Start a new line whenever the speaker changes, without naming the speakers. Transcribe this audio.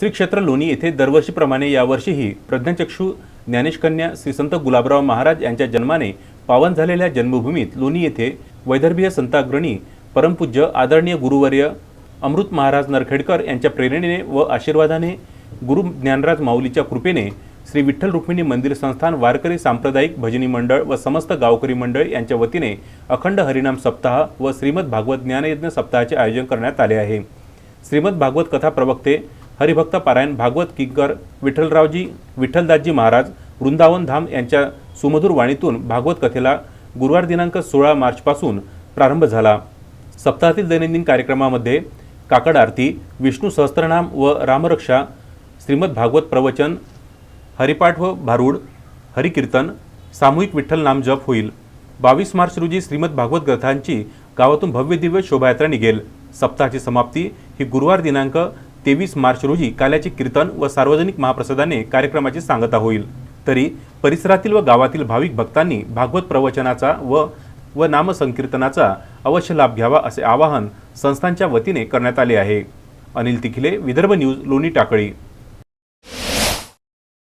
श्री क्षेत्र लोणी येथे दरवर्षीप्रमाणे यावर्षीही प्रज्ञाचक्षू ज्ञानेशकन्या श्री संत गुलाबराव महाराज यांच्या जन्माने पावन झालेल्या जन्मभूमीत लोणी येथे वैदर्भीय संताग्रणी परमपूज्य आदरणीय गुरुवर्य अमृत महाराज नरखेडकर यांच्या प्रेरणेने व आशीर्वादाने गुरु ज्ञानराज माऊलीच्या कृपेने श्री विठ्ठल रुक्मिणी मंदिर संस्थान वारकरी सांप्रदायिक भजनी मंडळ व समस्त गावकरी मंडळ यांच्या वतीने अखंड हरिनाम सप्ताह व श्रीमद भागवत ज्ञानयज्ञ सप्ताहाचे आयोजन करण्यात आले आहे. श्रीमद भागवत कथा प्रवक्ते हरिभक्त पारायण भागवत किंकर विठ्ठलरावजी विठ्ठलदासजी महाराज वृंदावन धाम यांच्या सुमधुर वाणीतून भागवत कथेला गुरुवार दिनांक सोळा मार्चपासून प्रारंभ झाला. सप्ताहातील दैनंदिन कार्यक्रमामध्ये काकड आरती विष्णू सहस्त्रनाम व रामरक्षा श्रीमद भागवत प्रवचन हरिपाठ व भारूड हरिकीर्तन सामूहिक विठ्ठल नाम जप होईल. बावीस मार्च रोजी श्रीमद भागवत ग्रंथांची गावातून भव्य दिव्य शोभायात्रा निघेल. सप्ताहाची समाप्ती ही गुरुवार दिनांक तेवीस मार्च रोजी काल्याचे कीर्तन व सार्वजनिक महाप्रसादाने कार्यक्रमाची सांगता होईल. तरी परिसरातील व गावातील भाविक भक्तांनी भागवत प्रवचनाचा व व नामसंकीर्तनाचा अवश्य लाभ घ्यावा असे आवाहन संस्थांच्या वतीने करण्यात आले आहे. अनिल तिखिले विदर्भ न्यूज लोणी टाकळी.